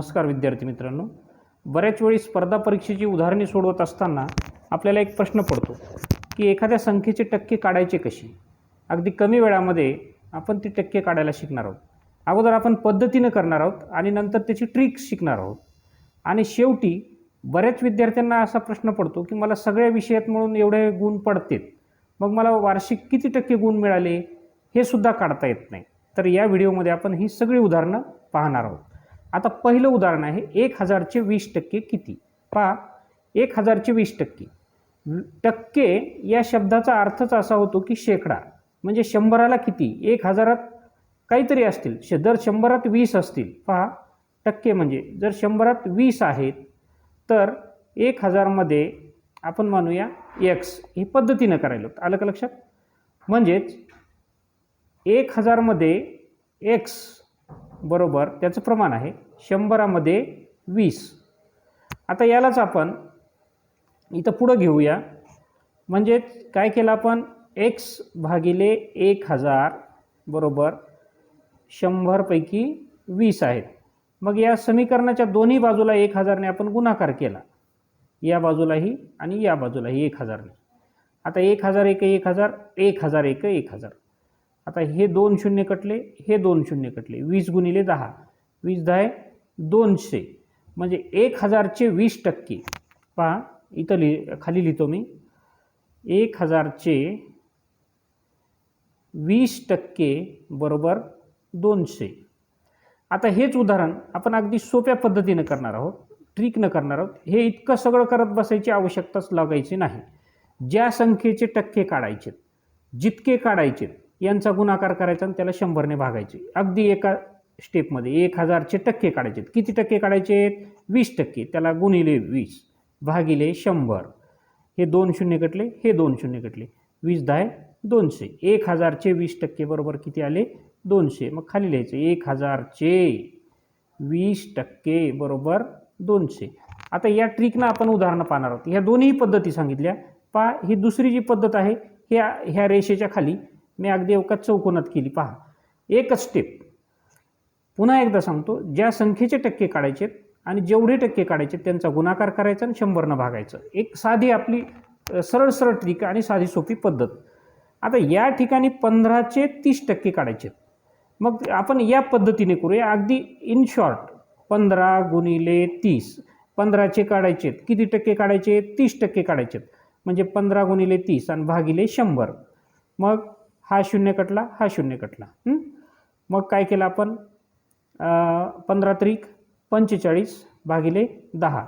नमस्कार विद्यार्थी मित्रांनो. बऱ्याच वेळी स्पर्धा परीक्षेची उदाहरणे सोडवत असताना आपल्याला एक प्रश्न पडतो की एखाद्या संख्येचे टक्के काढायचे कशी अगदी कमी वेळामध्ये आपण ती टक्के काढायला शिकणार आहोत. अगोदर आपण पद्धतीनं करणार आहोत आणि नंतर त्याची ट्रिक शिकणार आहोत. आणि शेवटी बऱ्याच विद्यार्थ्यांना असा प्रश्न पडतो की मला सगळ्या विषयात म्हणून एवढे गुण पडतेत मग मला वार्षिक किती टक्के गुण मिळाले हे सुद्धा काढता येत नाही. तर या व्हिडिओमध्ये आपण ही सगळी उदाहरणं पाहणार आहोत. आता पहिलं उदाहरण आहे एक हजारचे वीस टक्के किती? पहा एक हजारचे वीस टक्के. टक्के या शब्दाचा अर्थच असा होतो की शेकडा. म्हणजे शंभराला किती? एक हजारात काहीतरी असतील. श दर शंभरात वीस असतील पहा टक्के म्हणजे जर शंभरात वीस आहेत तर एक हजारमध्ये आपण मानूया एक्स ही पद्धतीनं करायला होतं. आलं का लक्षात? म्हणजेच एक हजारमध्ये एक्स बरोबर त्याचं प्रमाण आहे शंभरामध्ये वीस. आता यालाच आपण इथं पुढं घेऊया. म्हणजेच काय केलं आपण? एक्स भागिले एक हजार बरोबर शंभरपैकी वीस आहेत. मग या समीकरणाच्या दोन्ही बाजूला एक हजारने आपण गुणाकार केला. या बाजूलाही आणि या बाजूलाही एक हजारने. आता एक हजार एक एक हजार एक हजार एक एक हजार. आता हे दोन शून्य कटले हे दोन शून्य कटले. वीस गुणिले दहा. वीस दहा दोनशे. म्हणजे एक हजारचे वीस टक्के. पहा इथं लिहि खाली लिहितो मी. एक हजारचे वीस टक्के बरोबर दोनशे. आता हेच उदाहरण आपण अगदी सोप्या पद्धतीनं करणार आहोत ट्रिकनं करणार आहोत. हे इतकं सगळं करत बसायची आवश्यकताच लागायची नाही. ज्या संख्येचे टक्के काढायचे जितके काढायचे यांचा गुणाकार करायचा आणि त्याला शंभरने भागायचे. अगदी एका स्टेपमध्ये एक हजारचे टक्के काढायचे किती टक्के काढायचे वीस टक्के. त्याला गुणिले वीस भागिले शंभर. हे दोन शून्य कटले हे दोन शून्य कटले वीस दहा दोनशे. एक हजारचे वीस टक्के बरोबर किती आले? दोनशे. मग खाली लिहायचं. एक हजारचे वीस टक्के बरोबर दोनशे. आता या ट्रिकनं आपण उदाहरणं पाहणार आहोत. ह्या दोन्ही पद्धती सांगितल्या. पहा ही दुसरी जी पद्धत आहे ह्या ह्या रेषेच्या खाली मी अगदी एवका चौकोनात केली. पहा एकच स्टेप पुन्हा एकदा सांगतो ज्या संख्येचे टक्के काढायचे आणि जेवढे टक्के काढायचे त्यांचा गुणाकार करायचा आणि शंभरनं भागायचं. एक साधी आपली सरळ सरळ ट्रिक आणि साधी सोपी पद्धत. आता या ठिकाणी पंधराचे तीस टक्के काढायचे मग आपण या पद्धतीने करूया. अगदी इन शॉर्ट पंधरा गुणिले तीस. पंधराचे काढायचे किती टक्के काढायचे? तीस टक्के काढायचे म्हणजे पंधरा गुणिले तीस आणि भागिले शंभर. मग हा शून्य कटला हा शून्य कटला. मग काय केलं आपण? पंधरा त्रिक पंचेचाळीस भागिले दहा.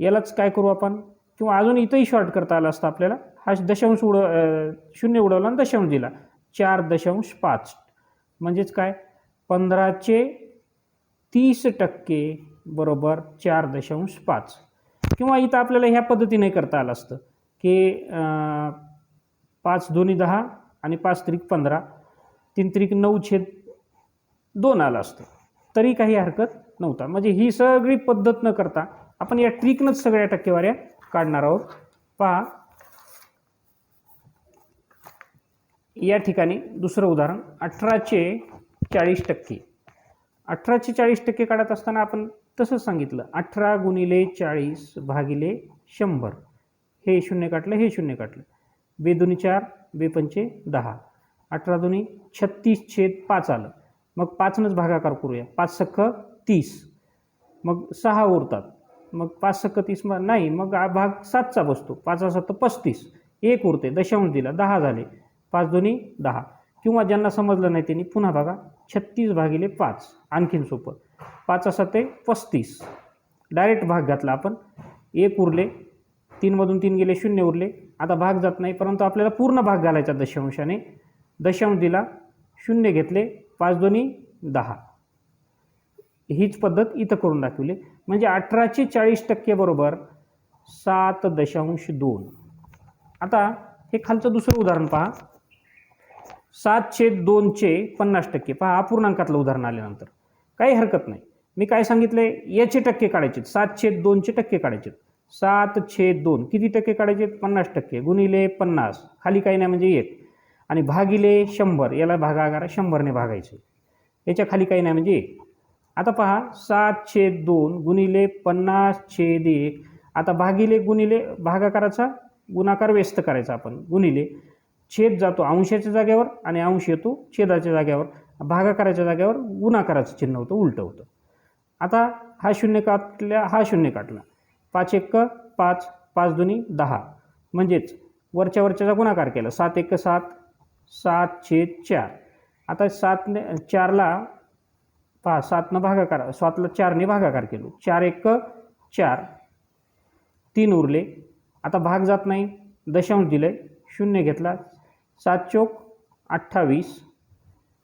यालाच काय करू आपण? किंवा अजून इथंही शॉर्ट करता आलं असतं आपल्याला. हा दशांश उड शून्य उडवला आणि दशांश दिला. चार दशांश पाच. म्हणजेच काय? पंधराचे तीस टक्के बरोबर चार दशांश पाच. किंवा इथं आपल्याला ह्या पद्धतीने करता आलं असतं. की पाच दोन्ही दहा आणि पाच त्रिक पंधरा तीन त्रिक नऊ छेद दोन आला असतो. तरी काही हरकत नव्हता. म्हणजे ही सगळी पद्धत न करता आपण या ट्रिकनंच सगळ्या टक्केवाऱ्या काढणार आहोत. पहा. या ठिकाणी दुसरं उदाहरण अठराचे चाळीस टक्के. अठराचे चाळीस टक्के काढत असताना आपण तसंच सांगितलं अठरा गुणिले चाळीस भागिले शंभर. हे शून्य काटलं हे शून्य काटलं. बेदुनी चार बेपंचे दहा. अठरा दोन्ही छत्तीस छेद पाच आलं. मग पाचनंच भागाकार करूया. पाच सख्ख तीस. मग सहा उरतात. मग पाच सख्ख तीस मग नाही मग हा भाग सातचा बसतो. पाच सत्त पस्तीस. एक उरते. दशांश दिला. दहा झाले. पाच दोन्ही दहा. किंवा ज्यांना समजलं नाही त्यांनी पुन्हा बघा छत्तीस भागिले पाच. आणखीन सोपं. पाच ते पस्तीस. डायरेक्ट भाग घातला आपण. एक उरले. तीनमधून तीन गेले. शून्य उरले. आता भाग जात नाही परंतु आपल्याला पूर्ण भाग घालायचा दशांशाने. दशांश दिला शून्य घेतले पाच दोन्ही दहा. हीच पद्धत इथं करून दाखवली. म्हणजे अठराशे चाळीस टक्के बरोबर सात दशांश दोन. आता हे खालचं दुसरं उदाहरण पहा. सातशे दोनचे पन्नास टक्के. पहा अपूर्णांकातलं उदाहरण आल्यानंतर. काही हरकत नाही. मी काय सांगितले याचे टक्के काढायचे सातशे दोनचे टक्के काढायचे सात छेद दोन. किती टक्के काढायचे? पन्नास टक्के. गुणिले पन्नास. खाली काही नाही म्हणजे एक. आणि भागिले शंभर. याला भागागारा शंभरने भागायचे. याच्या खाली काही नाही म्हणजे एक. आता पहा सात छेद दोन गुणिले पन्नास छेद एक. आता भागिले गुणिले भागाकाराचा गुणाकार व्यस्त करायचा आपण. गुणिले छेद जातो अंशाच्या जागेवर आणि अंश येतो छेदाच्या जागेवर. भागाकाराच्या जागेवर गुणाकाराचं चिन्ह होतं उलटं होतं. आता हा शून्य काटल्या हा शून्य काटला पाच एक पाच पाच दोन्ही दहा. म्हणजेच वरच्या वरच्याचा गुणाकार केला. सात एक सात सात छेद चार. आता सातने चारला पहा सातनं भागाकार सातला चारने भागाकार केलो. चार एक चार. तीन उरले. आता भाग जात नाही. दशांश दिले शून्य घेतला. सात चोक अठ्ठावीस.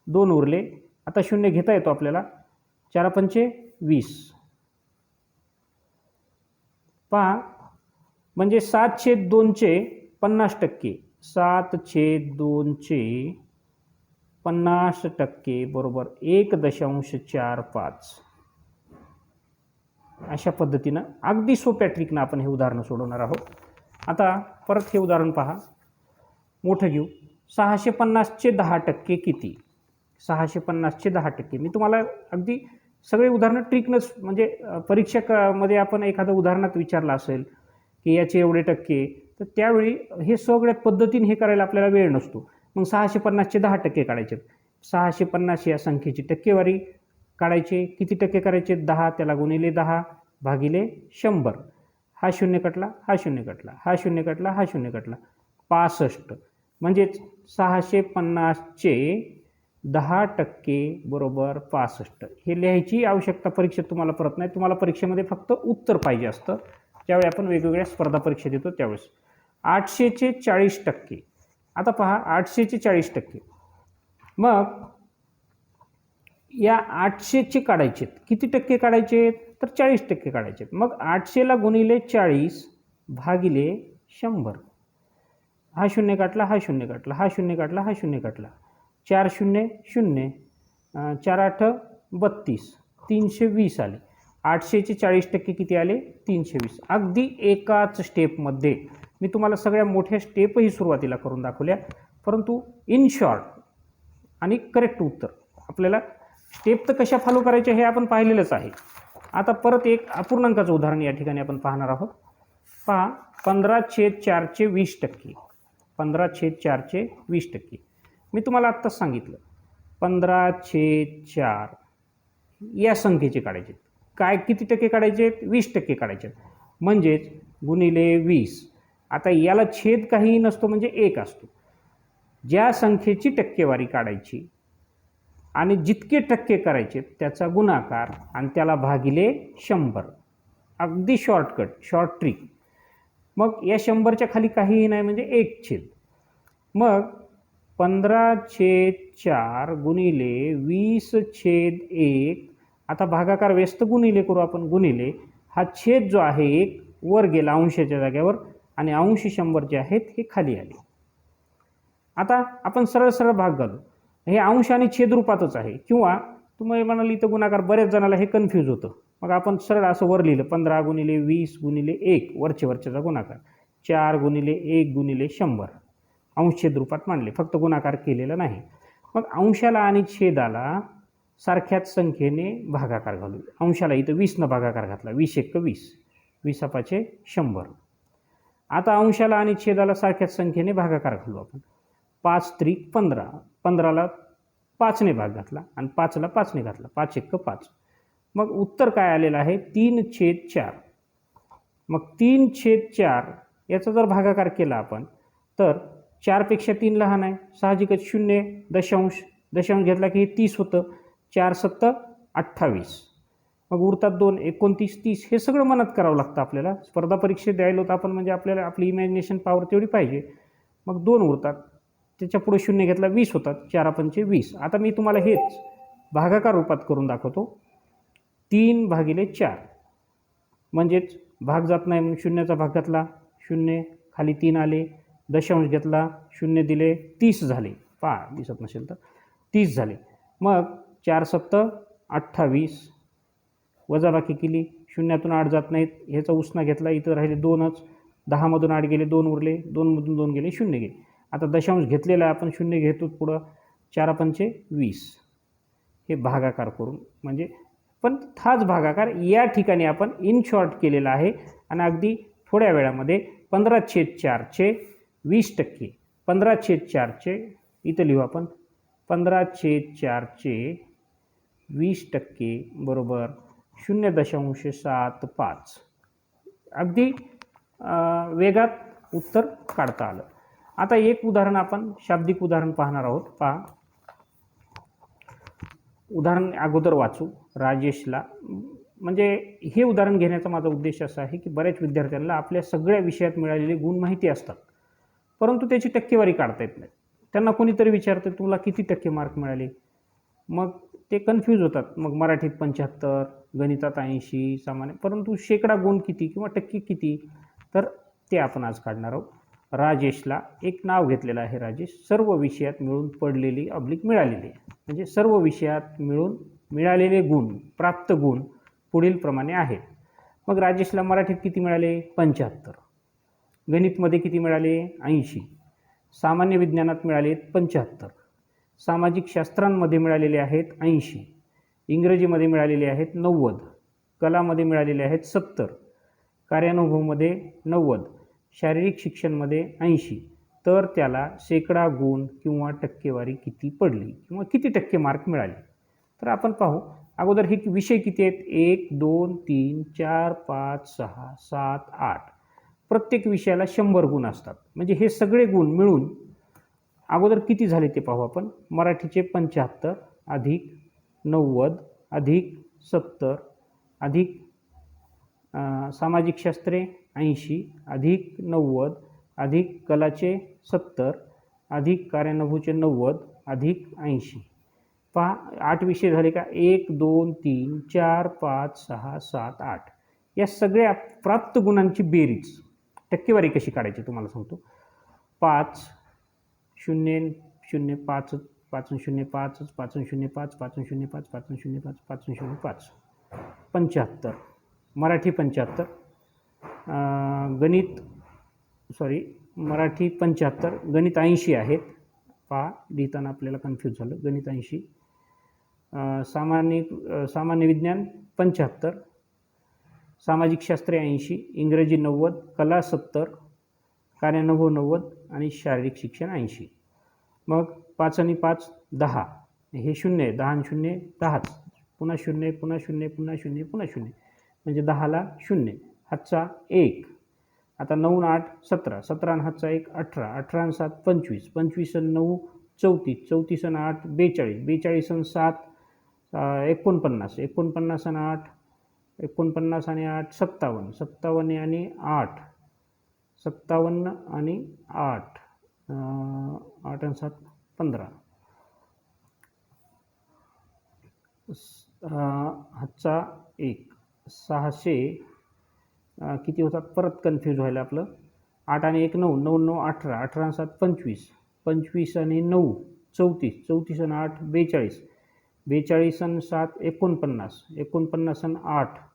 दोन उरले. आता शून्य घेता येतो आपल्याला. चार पंचे वीस. पहा. म्हणजे सात छेद दोनचे पन्नास टक्के. सात छेद दोनचे पन्नास टक्के बरोबर एक दशांश चार पाच. अशा पद्धतीनं अगदी सोप्या ट्रिकनं आपण हे उदाहरणं सोडवणार आहोत. आता परत हे उदाहरण पहा. मोठं घेऊ. सहाशे पन्नासचे दहा टक्के किती? सहाशे पन्नासचे दहा टक्के. मी तुम्हाला अगदी सगळे उदाहरणं ट्रिकनंच म्हणजे परीक्षकामध्ये आपण एखादं उदाहरणात विचारलं असेल की याचे एवढे टक्के तर त्यावेळी हे सगळ्या पद्धतीने हे करायला आपल्याला वेळ नसतो. मग सहाशे पन्नासचे दहा टक्के काढायचे. सहाशे पन्नास या संख्येची टक्केवारी काढायचे. किती टक्के करायचे? दहा त्याला गुणिले दहा भागिले शंभर. हा शून्य कटला हा शून्य कटला हा शून्य कटला हा शून्य कटला. पासष्ट. म्हणजेच सहाशे पन्नासचे दहा टक्के बरोबर पासष्ट. हे लिहायची आवश्यकता परीक्षेत तुम्हाला परत नाही. तुम्हाला परीक्षेमध्ये फक्त उत्तर पाहिजे असतं. ज्यावेळी आपण वेगवेगळ्या स्पर्धा परीक्षा देतो त्यावेळेस. आठशेचे चाळीस टक्के. आता पहा आठशेचे चाळीस टक्के. मग या आठशेचे काढायचे किती टक्के काढायचे तर चाळीस टक्के काढायचे मग आठशेला गुणिले चाळीस भागिले शंभर. हा शून्य काटला हा शून्य काटला हा शून्य काटला हा शून्य काटला चार शून्य शून्य चार आठ बत्तीस तीनशे वीस आले. आठशेचे चाळीस टक्के किती आले? तीनशे वीस. अगदी एकाच स्टेपमध्ये मी तुम्हाला सगळ्या मोठ्या स्टेपही सुरुवातीला करून दाखवल्या. परंतु इन शॉर्ट आणि करेक्ट उत्तर. आपल्याला स्टेप तर कशा फॉलो करायच्या हे आपण पाहिलेलंच आहे. आता परत एक अपूर्णांकाचं उदाहरण या ठिकाणी आपण पाहणार आहोत. पहा पंधरा छेद चारचे वीस टक्के. पंधरा छेद चारचे वीस टक्के. मी तुम्हाला आत्ताच सांगितलं. पंधरा छेद चार. या संख्येचे काढायचे काय किती टक्के काढायचे वीस टक्के काढायचे म्हणजेच गुणिले वीस. आता याला छेद काहीही नसतो म्हणजे एक असतो. ज्या संख्येची टक्केवारी काढायची आणि जितके टक्के करायचे त्याचा गुणाकार आणि त्याला भागिले शंभर. अगदी शॉर्टकट शॉर्ट ट्रिक मग या शंभरच्या खाली काहीही नाही म्हणजे एक छेद. मग पंधरा छेद चार गुणिले वीस छेद एक. आता भागाकार व्यस्त गुणिले करू आपण गुणिले. हा छेद जो आहे एक वर गेला अंशाच्या जाग्यावर आणि अंश शंभर जे आहेत हे खाली आले. आता आपण सरळ सरळ भाग घालू. हे अंश आणि छेद रूपातच आहे. किंवा तुम्ही म्हणाल इथं गुणाकार बऱ्याच जणाला हे कन्फ्यूज होतं. मग आपण सरळ असं वर लिहिलं पंधरा गुणिले वीस गुणिले एक वरचे वरच्याचा गुणाकार. चार गुणिले एक गुणिले शंभर. अंशछेद रूपात मांडले. फक्त गुणाकार केलेला नाही. मग अंशाला आणि छेदाला सारख्याच संख्येने भागाकार घालू अंशाला इथं वीसनं भागाकार घातला. वीस एक वीस. वीस अपाचे शंभर. आता अंशाला आणि छेदाला सारख्याच संख्येने भागाकार घालू आपण. पाच त्रिक पंधरा. पंधराला पाचने भाग घातला आणि पाचला पाचने घातला. पाच एक पाच. मग उत्तर काय आलेलं आहे? तीन छेद चार. मग तीन छेद चार याचा जर भागाकार केला आपण तर चारपेक्षा तीन लहान आहे. साहजिकच शून्य दशांश दशांश घेतला की हे तीस होतं. चार सत्त अठ्ठावीस. मग उरतात दोन एकोणतीस तीस हे सगळं मनात करावं लागतं आपल्याला. स्पर्धा परीक्षेत द्यायला होतं आपण म्हणजे आपल्याला आपली इमॅजिनेशन पॉवर तेवढी पाहिजे. मग दोन उरतात. त्याच्या पुढे शून्य घेतला वीस होतात. चार पंचे वीस. आता मी तुम्हाला हेच भागाकार रूपात करून दाखवतो. तीन भागिले चार. म्हणजेच भाग जात नाही म्हणून शून्याचा भाग घातला. शून्य खाली तीन आले. दशांश घेतला शून्य दिले तीस झाले. पा दिसत नसेल तर. तीस झाले. मग चार सप्त अठ्ठावीस. वजाबाकी केली. शून्यातून आठ जात नाहीत. ह्याचा उसना घेतला. इथं राहिले दोनच. दहामधून आठ गेले दोन उरले. दोनमधून दोन गेले शून्य गेले. आता दशांश घेतलेला आहे. आपण शून्य घेतो पुढं. चार पंचे वीस. हे भागाकार करून. म्हणजे पण हाच भागाकार या ठिकाणी आपण इन शॉर्ट केलेला आहे. आणि अगदी थोड्या वेळामध्ये पंधरा छेद चारचे वीस टक्के. पंधरा छेद चारचे इथं लिहू आपण. पंधरा छेद चारचे वीस टक्के बरोबर शून्य दशांश सात पाच. अगदी वेगात उत्तर काढता आलं. आता एक उदाहरण आपण शाब्दिक उदाहरण पाहणार आहोत. पहा. उदाहरण अगोदर वाचू राजेशला. म्हणजे हे उदाहरण घेण्याचा माझा उद्देश असा आहे की बऱ्याच विद्यार्थ्यांना आपल्या सगळ्या विषयात मिळालेले गुण माहिती असतात. परंतु त्याची टक्केवारी काढता येत नाही. त्यांना कोणीतरी विचारतं तुला किती टक्के मार्क मिळाले? मग ते कन्फ्यूज होतात. मग मराठीत पंच्याहत्तर गणितात ऐंशी सामान्य परंतु शेकडा गुण किती किंवा टक्के किती? तर ते आपण आज काढणार आहोत. राजेशला एक नाव घेतलेलं आहे राजेश. सर्व विषयात मिळून पडलेली अब्लिक मिळालेली आहे. म्हणजे सर्व विषयात मिळून मिळालेले गुण प्राप्त गुण पुढील प्रमाणे आहेत. मग राजेशला मराठीत किती मिळाले? पंच्याहत्तर. गणितमध्ये किती मिळाले? ऐंशी. सामान्य विज्ञानात मिळाले पंच्याहत्तर. सामाजिक शास्त्रांमध्ये मिळालेले आहेत ऐंशी. इंग्रजीमध्ये मिळालेले आहेत नव्वद. कलामध्ये मिळालेले आहेत सत्तर. कार्यानुभवमध्ये नव्वद. शारीरिक शिक्षणमध्ये ऐंशी. तर त्याला शेकडा गुण किंवा टक्केवारी किती पडली किंवा किती टक्के मार्क मिळाले? तर आपण पाहू. अगोदर हे विषय किती आहेत? एक दोन तीन चार पाच सहा सात आठ. प्रत्येक विषयाला शंभर गुण असतात. म्हणजे हे सगळे गुण मिळून अगोदर किती झाले ते पाहू आपण. मराठीचे पंच्याहत्तर अधिक नव्वद अधिक सत्तर अधिक सामाजिक शास्त्रे ऐंशी अधिक नव्वद अधिक कलाचे सत्तर अधिक कार्यानुभूचे नव्वद अधिक ऐंशी. पहा आठ विषय झाले का? एक दोन तीन चार पाच सहा सात आठ. या सगळ्या प्राप्त गुणांची बेरीज. टक्केवारी कशी काढायची तुम्हाला सांगतो. पाच शून्य शून्य पाच पाच शून्य पाच पाच शून्य पाच पाच शून्य पाच पाच शून्य पाच पाच शून्य पाच. पंच्याहत्तर. मराठी पंच्याहत्तर. गणित सॉरी मराठी पंच्याहत्तर. गणित ऐंशी आहेत. पहा लिहिताना आपल्याला कन्फ्यूज झालं. गणित ऐंशी. सामान्य सामान्य विज्ञान पंच्याहत्तर. सामाजिक शास्त्रे ऐंशी इंग्रजी नव्वद कला सत्तर कार्यानुभव नव्वद आणि शारीरिक शिक्षण ऐंशी. मग पाच आणि पाच दहा. हे शून्य आहे. दहा आणि शून्य दहाच. पुन्हा शून्य पुन्हा शून्य पुन्हा शून्य पुन्हा शून्य. म्हणजे दहाला शून्य. हातचा एक. आता नऊ आठ सतरा. सतरा आणि हातचा एक अठरा. अठरा आणि सात पंचवीस. पंचवीस आणि नऊ चौतीस. चौतीस आणि आठ बेचाळीस. बेचाळीस आणि सात एकोणपन्नास. एकोणपन्नास आणि आठ एकोणपन्नास आणि आठ सत्तावन्न. सत्तावन्न आणि आठ. सत्तावन्न आणि आठ. आठ आणि सात पंधरा. स- हातचा एक. सहाशे किती होतात परत कन्फ्यूज व्हायला आपलं. आठ आणि एक नऊ. नऊ नऊ अठरा. अठरा आणि सात पंचवीस. पंचवीस आणि नऊ चौतीस. चौतीस आणि आठ बेचाळीस. बेचाळीस आणि सात एकोणपन्नास. एकोणपन्नास आणि आठ.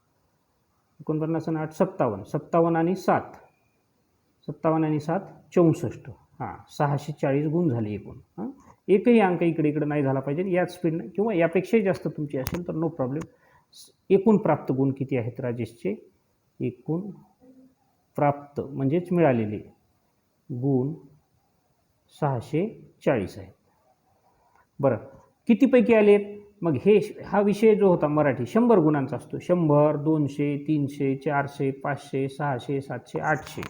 एकोणपन्नास आणि आठ सत्तावन्न. सत्तावन्न आणि सात. सत्तावन्न आणि सात चौसष्ट. हां सहाशे चाळीस गुण झाले एकूण. हां? एकही अंक इकडे इकडे नाही झाला पाहिजे. याच स्पीडनं किंवा यापेक्षाही जास्त तुमची असेल तर नो प्रॉब्लेम एकूण प्राप्त गुण किती आहेत राजेशचे? एकूण प्राप्त म्हणजेच मिळालेले गुण सहाशे चाळीस आहेत. बरं कितीपैकी आले आहेत मग हे हा विषय जो होता मराठी शंभर गुणांचा असतो. शंभर दोनशे तीनशे चारशे पाचशे सहाशे सातशे आठशे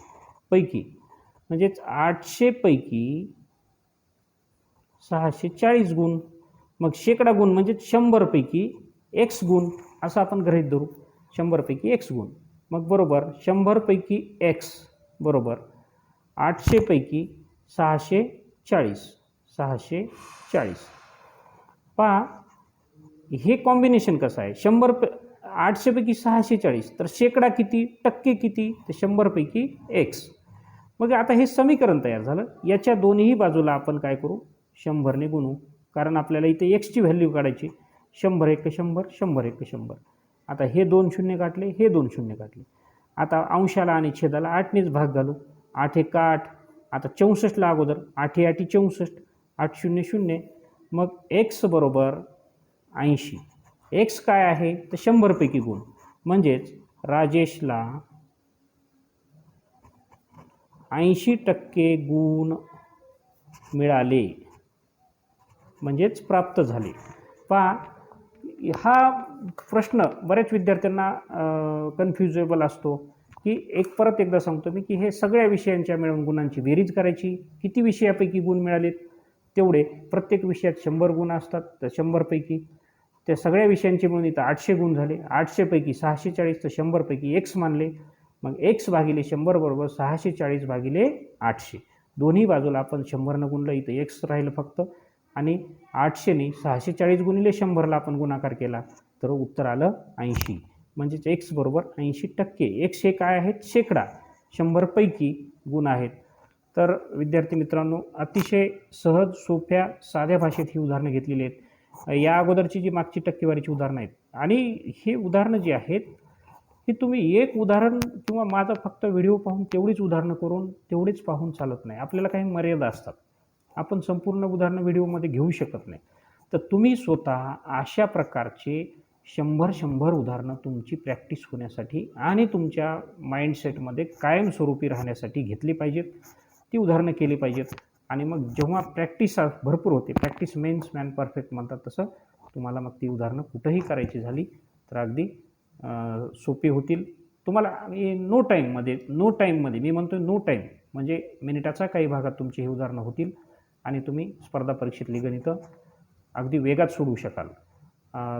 पैकी. म्हणजेच आठशेपैकी सहाशे चाळीस गुण. मग शेकडा गुण म्हणजेच शंभरपैकी एक्स गुण असं आपण गृहीत धरू. शंभरपैकी एक्स गुण. मग बरोबर शंभरपैकी एक्स बरोबर. आठशेपैकी सहाशे चाळीस. सहाशे चाळीस. पहा हे कॉम्बिनेशन कसं आहे? शंभर प आठशेपैकी सहाशे चाळीस. तर शेकडा किती? टक्के किती? तर शंभरपैकी एक्स मग आता हे समीकरण तयार झालं. याच्या दोन्ही बाजूला आपण काय करू? शंभरने गुणू. कारण आपल्याला इथे एक्सची व्हॅल्यू काढायची. शंभर एक शंभर शंभर एक शंभर. आता हे दोन शून्य काढले हे दोन शून्य काढले आता अंशाला आणि छेदाला आठनेच भाग घालू. आठ एक आठ. आता चौसष्टला अगोदर. आठे आठी चौसष्ट. आठ शून्य शून्य. मग एक्स बरोबर ऐंशी. एक्स काय आहे? तर शंभरपैकी गुण. म्हणजेच राजेशला ऐंशी टक्के गुण मिळाले. म्हणजेच प्राप्त झाले. पहा हा प्रश्न बऱ्याच विद्यार्थ्यांना कन्फ्युजेबल असतो. की एक परत एकदा सांगतो मी की हे सगळ्या विषयांच्या मिळून गुणांची बेरीज करायची. किती विषयापैकी गुण मिळालेत? तेवढे. प्रत्येक विषयात शंभर गुण असतात तर शंभरपैकी. त्या सगळ्या विषयांचे मिळून इथं आठशे गुण झाले. आठशेपैकी सहाशे चाळीस तर शंभरपैकी एक्स मानले. मग एक्स भागिले शंभर बरोबर सहाशे चाळीस भागिले आठशे. दोन्ही बाजूला आपण शंभरनं गुणलं इथं एक्स राहिलं फक्त. आणि आठशेने सहाशे चाळीस गुणिले शंभरला आपण गुणाकार केला तर उत्तर आलं ऐंशी. म्हणजेच एक्स बरोबर ऐंशी टक्के. एक्स हे काय आहेत? शेकडा. शंभरपैकी गुण आहेत. तर विद्यार्थी मित्रांनो अतिशय सहज सोप्या साध्या भाषेत ही उदाहरणं घेतलेली आहेत. या अगोदरची जी मागची टक्केवारीची उदाहरणं आहेत. आणि ही उदाहरणं जी आहेत ही तुम्ही एक उदाहरण किंवा माझा फक्त व्हिडिओ पाहून तेवढीच उदाहरणं करून तेवढीच पाहून चालत नाही. आपल्याला काही मर्यादा असतात. आपण संपूर्ण उदाहरणं व्हिडिओमध्ये घेऊ शकत नाही. तर तुम्ही स्वतः अशा प्रकारचे शंभर शंभर उदाहरणं तुमची प्रॅक्टिस होण्यासाठी आणि तुमच्या माइंडसेटमध्ये कायमस्वरूपी राहण्यासाठी घेतली पाहिजेत. ती उदाहरणं केली पाहिजेत. आणि मग जेव्हा प्रॅक्टिस भरपूर होते प्रॅक्टिस मेन्स मॅन परफेक्ट म्हणतात तसं तुम्हाला मग ती उदाहरणं कुठंही करायची झाली तर अगदी सोपी होतील. तुम्हाला नो टाईममध्ये नो टाईममध्ये मी म्हणतो नो टाईम म्हणजे मिनिटाचा काही भागात तुमची ही उदाहरणं होतील आणि तुम्ही स्पर्धा परीक्षेतली गणितं अगदी वेगात सोडवू शकाल.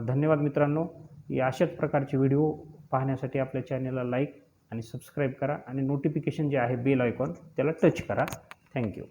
धन्यवाद मित्रांनो. या अशाच प्रकारचे व्हिडिओ पाहण्यासाठी आपल्या चॅनलला लाईक आणि सबस्क्राईब करा आणि नोटिफिकेशन जे आहे बेल आयकॉन त्याला टच करा. Thank you